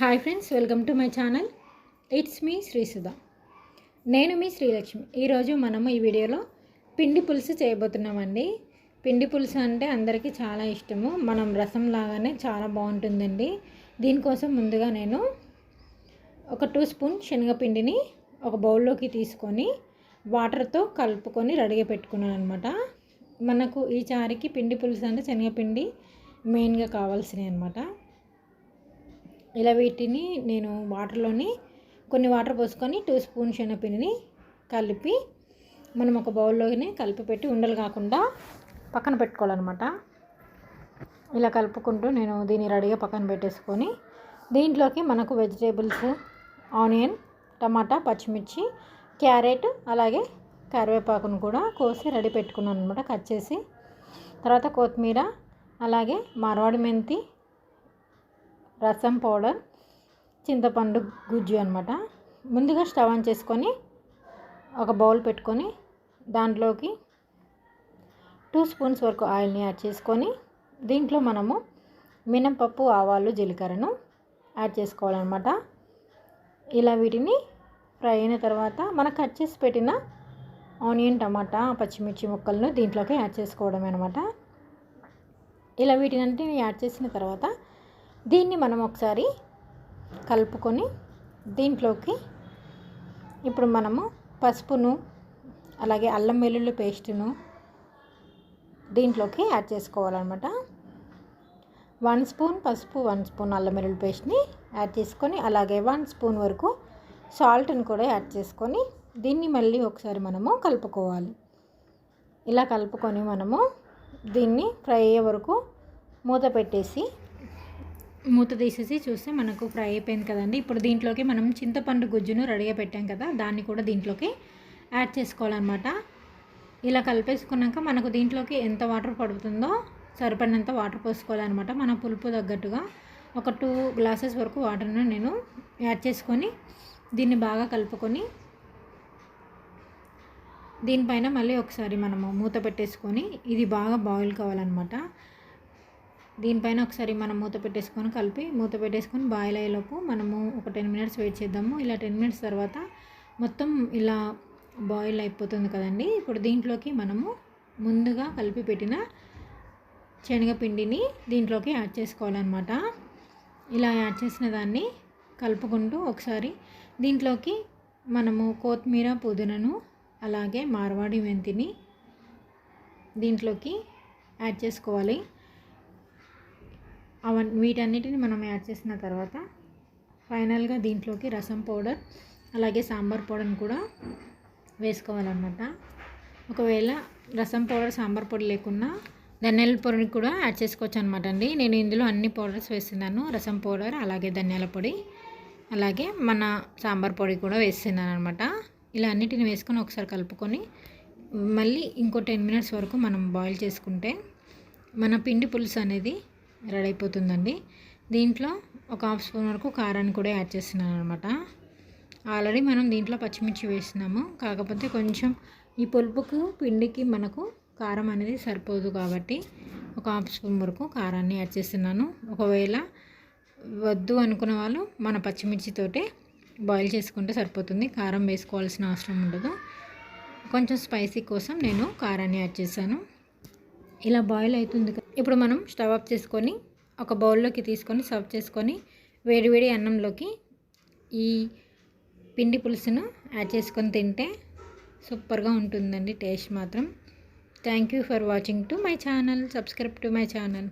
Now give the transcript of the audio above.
Hi friends welcome to my channel it's me Srisudha నేను మీ శ్రీలక్ష్మి. ఈరోజు మనము ఈ వీడియోలో పిండి పులుసు చేయబోతున్నామండి. పిండి పులుసు అంటే అందరికీ చాలా ఇష్టము. మనం రసం లాగానే చాలా బాగుంటుందండి. దీనికోసం ముందుగా నేను ఒక టూ స్పూన్ శనగపిండిని ఒక బౌల్లోకి తీసుకొని వాటర్తో కలుపుకొని రెడీగా పెట్టుకున్నాను అనమాట మనకు ఈ చారికి పిండి పులుసు అంటే శనగపిండి మెయిన్గా కావాల్సినవి అనమాట ఇలా వీటిని నేను వాటర్లోని కొన్ని వాటర్ పోసుకొని టూ స్పూన్ శనగపిండిని కలిపి మనం ఒక బౌల్లోనే కలిపి పెట్టి ఉండలు కాకుండా పక్కన పెట్టుకోవాలన్నమాట. ఇలా కలుపుకుంటూ నేను దీన్ని రెడీగా పక్కన పెట్టేసుకొని దీంట్లోకి మనకు వెజిటేబుల్స్ ఆనియన్ టమాటా పచ్చిమిర్చి క్యారెట్ అలాగే కరివేపాకును కూడా కోసి రెడీ పెట్టుకున్నాను అనమాట కట్ చేసి. తర్వాత కొత్తిమీర అలాగే మార్వాడి మెంతి రసం పౌడర్ చింతపండు గుజ్జు అనమాట ముందుగా స్టవ్ ఆన్ చేసుకొని ఒక బౌల్ పెట్టుకొని దాంట్లోకి టూ స్పూన్స్ వరకు ఆయిల్ని యాడ్ చేసుకొని దీంట్లో మనము మినపప్పు ఆవాలు జీలకర్రను యాడ్ చేసుకోవాలన్నమాట. ఇలా వీటిని ఫ్రై అయిన తర్వాత మనం కట్ చేసి పెట్టిన ఆనియన్ టమాటా పచ్చిమిర్చి ముక్కలను దీంట్లోకి యాడ్ చేసుకోవడమే అనమాట ఇలా వీటిని యాడ్ చేసిన తర్వాత దీన్ని మనం ఒకసారి కలుపుకొని దీంట్లోకి ఇప్పుడు మనము పసుపును అలాగే అల్లం వెల్లుల్లి పేస్టును దీంట్లోకి యాడ్ చేసుకోవాలన్నమాట. వన్ స్పూన్ పసుపు వన్ స్పూన్ అల్లం వెల్లుల్లి పేస్ట్ని యాడ్ చేసుకొని అలాగే వన్ స్పూన్ వరకు సాల్ట్ని కూడా యాడ్ చేసుకొని దీన్ని మళ్ళీ ఒకసారి మనము కలుపుకోవాలి. ఇలా కలుపుకొని మనము దీన్ని ఫ్రై అయ్యే వరకు మూత పెట్టేసి మూత తీసేసి చూస్తే మనకు ఫ్రై అయిపోయింది కదండి. ఇప్పుడు దీంట్లోకి మనం చింతపండు గుజ్జును రెడీగా పెట్టాం కదా దాన్ని కూడా దీంట్లోకి యాడ్ చేసుకోవాలన్నమాట. ఇలా కలిపేసుకున్నాక మనకు దీంట్లోకి ఎంత వాటర్ పడుతుందో సరిపడినంత వాటర్ పోసుకోవాలన్నమాట. మన పులుపు తగ్గట్టుగా ఒక టూ గ్లాసెస్ వరకు వాటర్ను నేను యాడ్ చేసుకొని దీన్ని బాగా కలుపుకొని దీనిపైన మళ్ళీ ఒకసారి మనము మూత పెట్టేసుకొని ఇది బాగా బాయిల్ కావాలన్నమాట. దీనిపైన ఒకసారి మనం మూత పెట్టేసుకొని కలిపి మూత పెట్టేసుకొని బాయిల్ అయ్యేలోపు మనము ఒక టెన్ మినిట్స్ వెయిట్ చేద్దాము. ఇలా టెన్ మినిట్స్ తర్వాత మొత్తం ఇలా బాయిల్ అయిపోతుంది కదండి. ఇప్పుడు దీంట్లోకి మనము ముందుగా కలిపి పెట్టిన శనగపిండిని దీంట్లోకి యాడ్ చేసుకోవాలన్నమాట. ఇలా యాడ్ చేసిన దాన్ని కలుపుకుంటూ ఒకసారి దీంట్లోకి మనము కొత్తిమీర పుదీనను అలాగే మార్వాడి మెంతిని దీంట్లోకి యాడ్ చేసుకోవాలి. అవన్నీ వీటన్నిటిని మనం యాడ్ చేసిన తర్వాత ఫైనల్గా దీంట్లోకి రసం పౌడర్ అలాగే సాంబార్ పౌడర్ని కూడా వేసుకోవాలన్నమాట. ఒకవేళ రసం పౌడర్ సాంబార్ పొడి లేకున్నా ధనియాల పొడిని కూడా యాడ్ చేసుకోవచ్చు అనమాట అండి. నేను ఇందులో అన్ని పౌడర్స్ వేస్తున్నాను. రసం పౌడర్ అలాగే ధనియాల పొడి అలాగే మన సాంబార్ పొడి కూడా వేస్తున్నాను అనమాట ఇలా అన్నిటిని వేసుకొని ఒకసారి కలుపుకొని మళ్ళీ ఇంకో టెన్ మినిట్స్ వరకు మనం బాయిల్ చేసుకుంటే మన పిండి పులుసు అనేది రెడీ అయిపోతుందండి దీంట్లో ఒక హాఫ్ స్పూన్ వరకు కారాన్ని కూడా యాడ్ చేస్తున్నాను అనమాట ఆల్రెడీ మనం దీంట్లో పచ్చిమిర్చి వేసినాము. కాకపోతే కొంచెం ఈ పులుపుకు పిండికి మనకు కారం అనేది సరిపోదు కాబట్టి ఒక హాఫ్ స్పూన్ వరకు కారాన్ని యాడ్ చేస్తున్నాను. ఒకవేళ వద్దు అనుకున్న వాళ్ళు మన పచ్చిమిర్చితోటే బాయిల్ చేసుకుంటే సరిపోతుంది. కారం వేసుకోవాల్సిన అవసరం ఉండదు. కొంచెం స్పైసీ కోసం నేను కారాన్ని యాడ్ చేశాను. ఇలా బాయిల్ అవుతుంది ఇప్పుడు మనం స్టవ్ ఆఫ్ చేసుకొని ఒక బౌల్లోకి తీసుకొని సర్వ్ చేసుకొని వేడివేడి అన్నంలోకి ఈ పిండి పులుసును యాడ్ చేసుకొని తింటే సూపర్గా ఉంటుందండి టేస్ట్ మాత్రం. Thank you for watching to my channel subscribe to my channel